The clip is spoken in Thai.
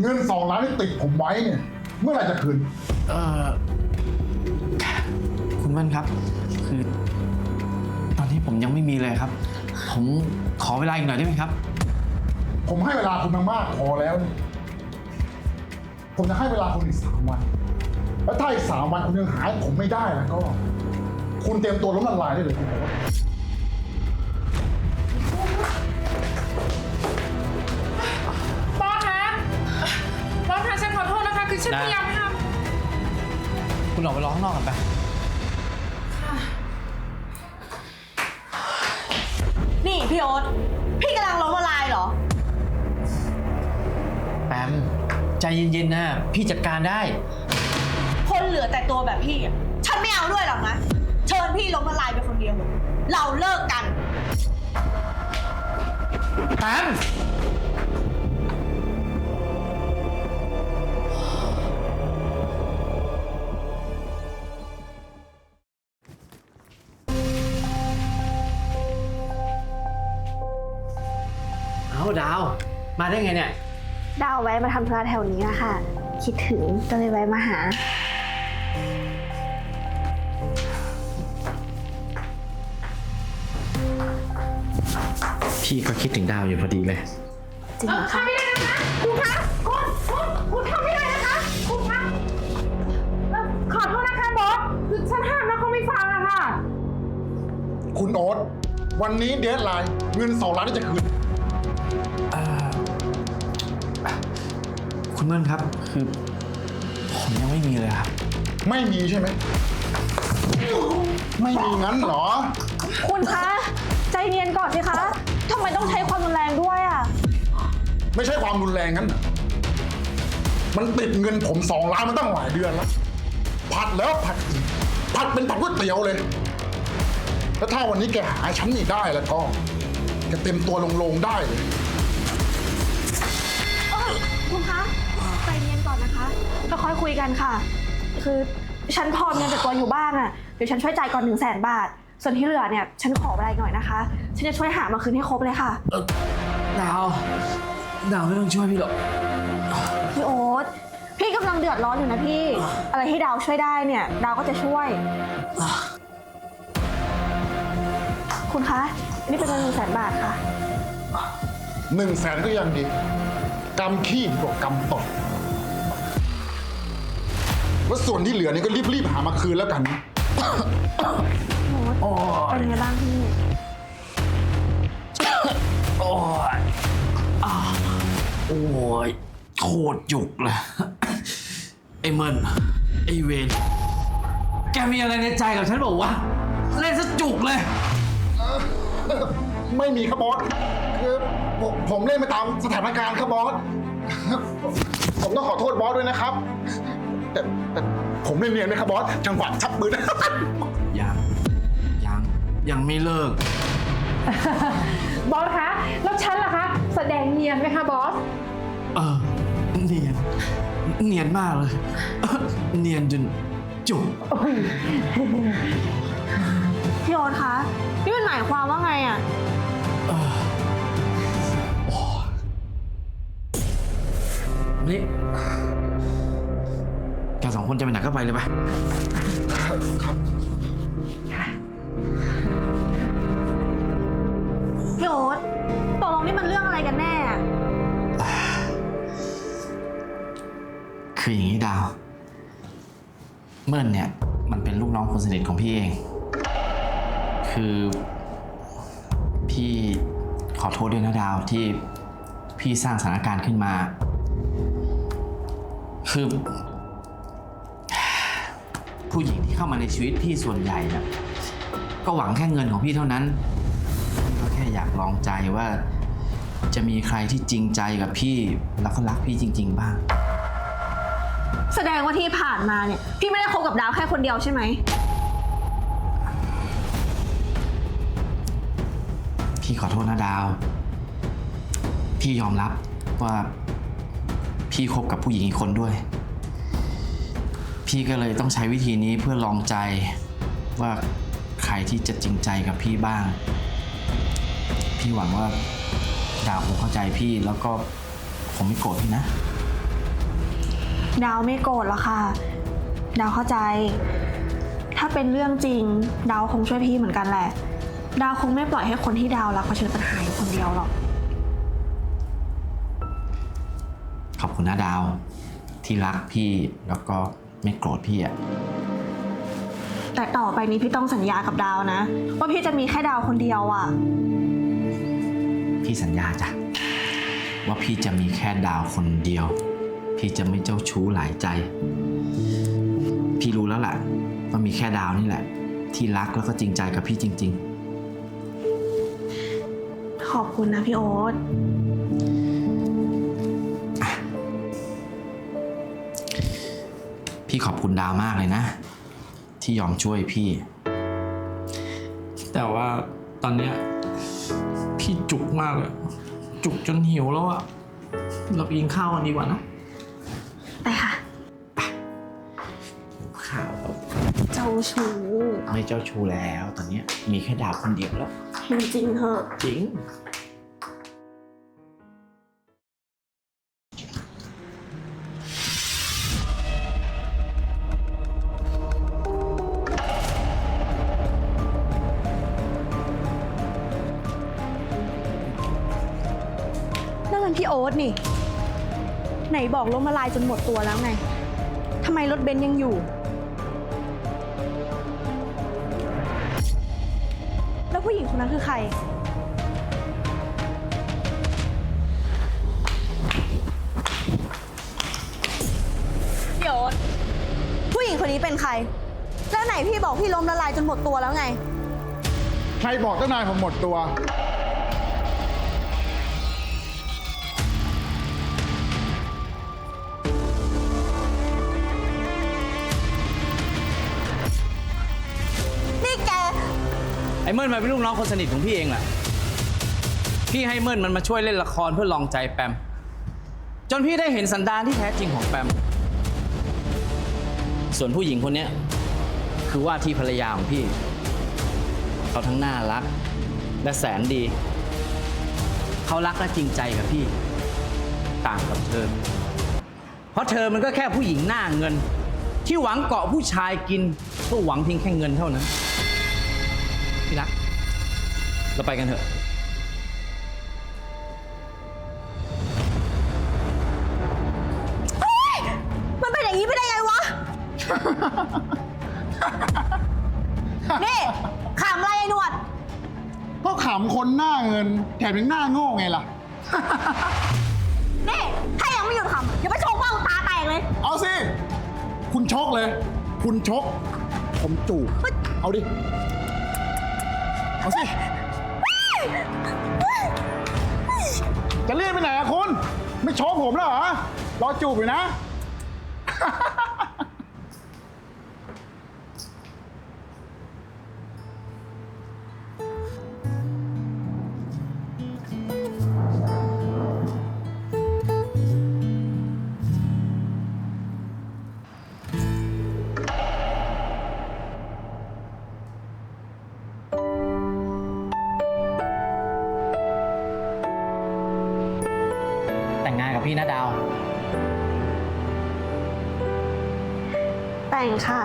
เงินสองล้านที่ติดผมไว้เนี่ย เมื่อไหร่จะคืน เออคุณมั่นครับ คือ ตอนนี้ผมยังไม่มีเลยครับ ผมขอเวลาอีกหน่อยได้ไหมครับ ผมให้เวลาคุณมามากพอแล้วนี่ผมจะให้เวลาคุณอีกสามวัน แล้วถ้าอีกสามวันคุณยังหาผมไม่ได้แล้วก็ คุณเตรียมตัวล้มละลายได้เลยคุณโอ๊ตบ ฉันได้พยายามทคุณออกไปรอข้างนอกกันไป นี่พี่โอ๊ตพี่กำลังล้มละลายเหรอ แปมใจเย็นๆนะพี่จัดการได้ คนเหลือแต่ตัวแบบพี่อะฉันไม่เอาด้วยหรอกนะ เชิญพี่ล้มละลายไปคนเดียวเถอะเราเลิกกัน แปม ดาว มาได้ไงเนี่ย ดาวแวะมาทำธุระแถวนี้อะค่ะ คิดถึงก็เลยแวะมาหา พี่ก็คิดถึงดาวอยู่พอดีเลย จริงเหรอำคะ ทำไม่ได้นะคะคุณคะคุณคุณคุณทำไม่ได้นะคะคุณคะเอ่อขอโทษนะคะบอสคือฉันห้ามแล้วเขาไม่ฟังอะค่ะ คุณโอ๊ตวันนี้เดทไลน์เงินสองล้านที่จะคืน คุณเมื่อนครับ คือ ผมยังไม่มีเลยครับ ไม่มีใช่ไหม ไม่มีงั้นเหรอ คุณคะ ใจเย็นก่อนสิคะทำไมต้องใช้ความรุนแรงด้วยอะไม่ใช่ความรุนแรงงั้นเหรอมันติดเงินผมสองล้านมาตั้งหลายเดือนแล้ว ผัดแล้วผัดอีก ผัดเป็นผัดก๋วยเตี๋ยวเลย แล้วถ้าวันนี้แกหาฉันนี่ได้แล้วก็ แกเต็มตัวลงๆได้เลยเอ้ยคุณคะใจเย็นก่อนนะคะค่อยๆคุยกันค่ะ คือฉันพอมีเงินจากตัวอยู่บ้างอะเดี๋ยวฉันช่วยจ่ายก่อนหนึ่งแสนบาท ส่วนที่เหลือเนี่ยฉันขอเวลาอีกหน่อยนะคะ ฉันจะช่วยหามาคืนให้ครบเลยค่ะ ดาว ดาวไม่ต้องช่วยพี่หรอก พี่โอ๊ตพี่กำลังเดือดร้อนอยู่นะพี่ อะไรที่ดาวช่วยได้เนี่ย ดาวก็จะช่วย คุณคะนี่เป็นเงินหนึ่งแสนบาทค่ะ หนึ่งแสนก็ยังดีกำขี้ดีกว่ากำตดแล้วส่วนที่เหลือนี่ก็รีบๆหามาคืนแล้วกันโอ๊ตเป็นไงบ้างพี่ โอ้ยอ่าโอ้ยโคตรจุกเลย ไอ้เมินไอ้เวน แกมีอะไรในใจกับฉันบอกว่าเล่นซะจุกเลย ไม่มีครับบอสคือผมผมเล่นไปตามสถานการณ์ครับบอส ผมต้องขอโทษบอสด้วยนะครับ แต่แต่ผมเล่นเนียนไหมครับบอส จังหวะชักปืน ยัง ยัง ยังไม่เลิก บอสคะ แล้วฉันล่ะคะ แสดงเนียนไหมคะบอส เออ เนียน เนียนมากเลย เนียนจนจุก พี่โอ๊ตคะนี่มันหมายความว่าไงอะ นี่แกสองคนจะไปไหนก็ไปเลยไป พี่โอ๊ตตกลงนี่มันเรื่องอะไรกันแน่อะคืออย่างนี้ดาว เมินเนี่ย มันเป็นลูกน้องคนสนิทของพี่เอง คือ พี่ขอโทษด้วยนะดาวที่พี่สร้างสถานการณ์ขึ้นมา คือ ผู้หญิงที่เข้ามาในชีวิตพี่ส่วนใหญ่นะก็หวังแค่เงินของพี่เท่านั้นพี่ก็แค่อยากลองใจว่า จะมีใครที่จริงใจกับพี่แล้วก็รักพี่จริง ๆ บ้าง แสดงว่าที่ผ่านมาเนี่ย พี่ไม่ได้คบกับดาวแค่คนเดียวใช่ไหม พี่ขอโทษนะดาว พี่ยอมรับว่าพี่คบกับผู้หญิงอีกคนด้วย พี่ก็เลยต้องใช้วิธีนี้เพื่อลองใจว่าใครที่จะจริงใจกับพี่บ้าง พี่หวังว่าดาวคงเข้าใจพี่แล้วก็คงไม่โกรธพี่นะ ดาวไม่โกรธหรอกค่ะ ดาวเข้าใจ ถ้าเป็นเรื่องจริง ดาวคงช่วยพี่เหมือนกันแหละ ดาวคงไม่ปล่อยให้คนที่ดาวรักเผชิญปัญหาอยู่คนเดียวหรอก ขอบคุณนะดาว ที่รักพี่แล้วก็ไม่โกรธพี่อะแต่ต่อไปนี้พี่ต้องสัญญากับดาวนะ ว่าพี่จะมีแค่ดาวคนเดียวอะ่ะพี่สัญญาจ้ะว่าพี่จะมีแค่ดาวคนเดียว พี่จะไม่เจ้าชู้หลายใจ พี่รู้แล้วแหละว่ามีแค่ดาวนี่แหละ ที่รักแล้วก็จริงใจกับพี่จริง ขอบคุณนะพี่โอ๊ตๆพี่ขอบคุณดาวมากเลยนะ ที่ยอมช่วยพี่ แต่ว่าตอนเนี้ยพี่จุกมากเลย จุกจนหิวแล้วอะเราไปกินข้าวกันดีกว่านะ ไปค่ะ ชู้ไม่เจ้าชู้แล้วตอนเนี้ยมีแค่ดาวคนเดียวแล้วจริงๆเหอะจริง นั่นมันพี่โอ๊ตนี่ ไหนบอกล้มละลายจนหมดตัวแล้วไงทำไมรถเบนซ์ยังอยู่ นนั้นคือใครพี่โอ๊ตผู้หญิงคนนี้เป็นใคร แล้วไหนพี่บอกพี่ล้มละลายจนหมดตัวแล้วไง ใครบอกเจ้านายผมหมดตัว เมินมันเป็นลูกน้องคนสนิทของพี่เองแหละพี่ให้เมินมันมาช่วยเล่นละครเพื่อลองใจแปม จนพี่ได้เห็นสันดานที่แท้จริงของแปม ส่วนผู้หญิงคนเนี้ยคือว่าที่ภรรยาของพี่ เขาทั้งน่ารัก และแสนดี เขารักและจริงใจกับพี่ ต่างกับเธอ เพราะเธอมันก็แค่ผู้หญิงหน้าเงิน ที่หวังเกาะผู้ชายกินเพื่อหวังเพียงแค่เงินเท่านั้น พี่รัก เราไปกันเถอะ มันเป็นอย่างนี้ไปได้ไงวะ นี่ขำอะไรไอ้หนวด ก็ขำคนหน้าเงิน แถมยังหน้าโง่ไงล่ะ นี่ ถ้ายังไม่หยุดขำอย่าไปชกว่าตาแตกเลย เอาสิ คุณชกเลย คุณชก ผมจูบ เอาดิ เอาสิ จะเรียกไปไหนอะคุณ ไม่ชกผมแล้วเหรอ รอจูบอยู่นะ นะดาว แต่งค่ะ